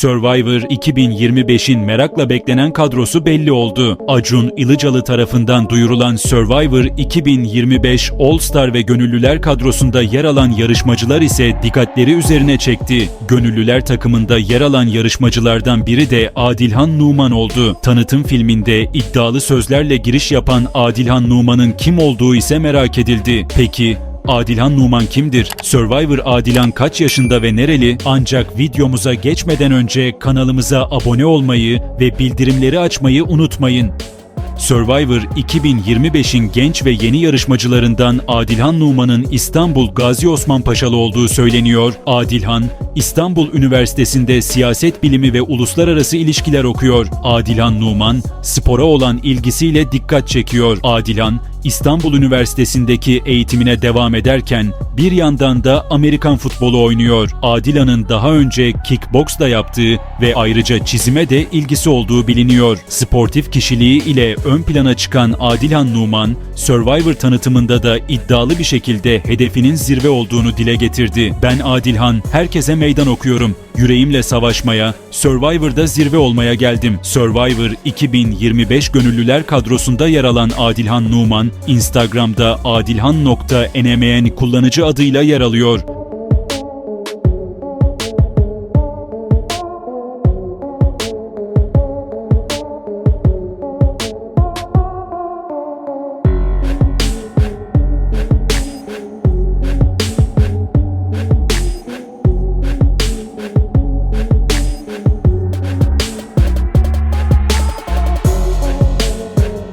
Survivor 2025'in merakla beklenen kadrosu belli oldu. Acun Ilıcalı tarafından duyurulan Survivor 2025 All Star ve Gönüllüler kadrosunda yer alan yarışmacılar ise dikkatleri üzerine çekti. Gönüllüler takımında yer alan yarışmacılardan biri de Adilhan Numan oldu. Tanıtım filminde iddialı sözlerle giriş yapan Adilhan Numan'ın kim olduğu ise merak edildi. Peki Adilhan Numan kimdir? Survivor Adilhan kaç yaşında ve nereli? Ancak videomuza geçmeden önce kanalımıza abone olmayı ve bildirimleri açmayı unutmayın. Survivor 2025'in genç ve yeni yarışmacılarından Adilhan Numan'ın İstanbul Gazi Osman Paşalı olduğu söyleniyor. Adilhan, İstanbul Üniversitesi'nde siyaset bilimi ve uluslararası ilişkiler okuyor. Adilhan Numan, spora olan ilgisiyle dikkat çekiyor. Adilhan, İstanbul Üniversitesi'ndeki eğitimine devam ederken bir yandan da Amerikan futbolu oynuyor. Adilhan'ın daha önce kickbox da yaptığı ve ayrıca çizime de ilgisi olduğu biliniyor. Sportif kişiliği ile ön plana çıkan Adilhan Numan, Survivor tanıtımında da iddialı bir şekilde hedefinin zirve olduğunu dile getirdi. Ben Adilhan, herkese meydan okuyorum. Yüreğimle savaşmaya, Survivor'da zirve olmaya geldim. Survivor 2025 gönüllüler kadrosunda yer alan Adilhan Numan, Instagram'da adilhan.nmn kullanıcı adıyla yer alıyor.